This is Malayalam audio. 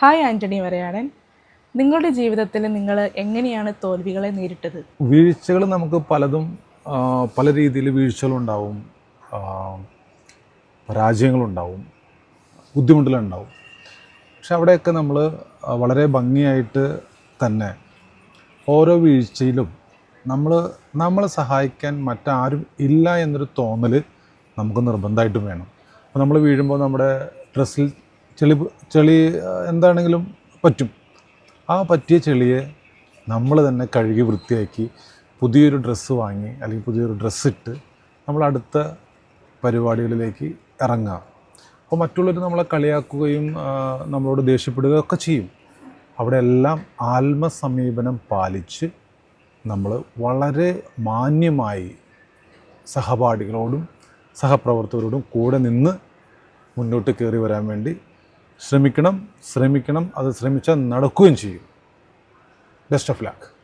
ഹായ് ആന്റണി വരയാടൻ നിങ്ങളുടെ ജീവിതത്തിൽ നിങ്ങൾ എങ്ങനെയാണ് തോൽവികളെ നേരിട്ടത്? വീഴ്ചകൾ നമുക്ക് പലതും പല രീതിയിൽ വീഴ്ചകളുണ്ടാവും. പരാജയങ്ങളുണ്ടാവും. ബുദ്ധിമുട്ടുകളുണ്ടാവും. പക്ഷെ അവിടെയൊക്കെ നമ്മൾ വളരെ ഭംഗിയായിട്ട് തന്നെ ഓരോ വീഴ്ചയിലും നമ്മൾ നമ്മളെ സഹായിക്കാൻ മറ്റാരും ഇല്ല എന്നൊരു തോന്നൽ നമുക്ക് നിർബന്ധമായിട്ടും വേണം. അപ്പോൾ നമ്മൾ വീഴുമ്പോൾ നമ്മുടെ ഡ്രസ്സിൽ ചെളി ചെളി എന്താണെങ്കിലും പറ്റും. ആ പറ്റിയ ചെളിയെ നമ്മൾ തന്നെ കഴുകി വൃത്തിയാക്കി പുതിയൊരു ഡ്രസ്സ് വാങ്ങി അല്ലെങ്കിൽ പുതിയൊരു ഡ്രസ്സ് ഇട്ട് നമ്മൾ അടുത്ത പരിപാടികളിലേക്ക് ഇറങ്ങുക അപ്പോൾ മറ്റുള്ളവർ നമ്മളെ കളിയാക്കുകയും നമ്മളോട് ദേഷ്യപ്പെടുകയും ഒക്കെ ചെയ്യും. അവിടെ എല്ലാം ആത്മസമീപനം പാലിച്ച് നമ്മൾ വളരെ മാന്യമായി സഹപാഠികളോടും സഹപ്രവർത്തകരോടും കൂടെ നിന്ന് മുന്നോട്ട് കയറി വരാൻ വേണ്ടി ശ്രമിക്കണം ശ്രമിക്കണം അത് ശ്രമിച്ചാൽ നടക്കുകയും ചെയ്യും. Best of luck